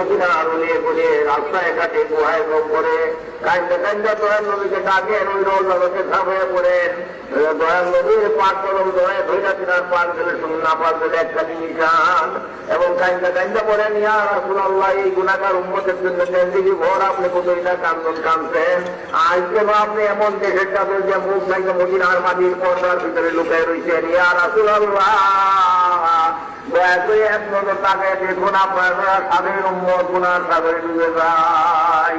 Medina আরুলে বলে রাস্তায় ঘাটে গুহায় ভোগ করে কান্দে কান্দে দয়াল নদীকে ডাকেন ওই নদীকে ঝাঁপিয়ে পড়েন দয়াল নদীর পাক করম দয়া ধৈরা তিনার দিলে শুন না পাক দিলে একটা নিশান। এবং কান্দে কান্দে পড়েন ইয়া রাসূলুল্লাহ, এই গুনাহগার উম্মতের জন্য জিন্দেগি ভর, আপনি কতইটা কান্দন কাঁদছেন? আজ কেন আপনি এমন দেশের কাছে যে মুখ থেকে মদিনার মাটির পর্দার ভিতরে লুকায় রয়েছেন ইয়া রাসূলুল্লাহ! দয়া তাকে দেখুন আপনার গুনার সাগরে ডুবে যায়।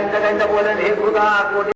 கலங்கடைந்த போல நீ புதா கூடி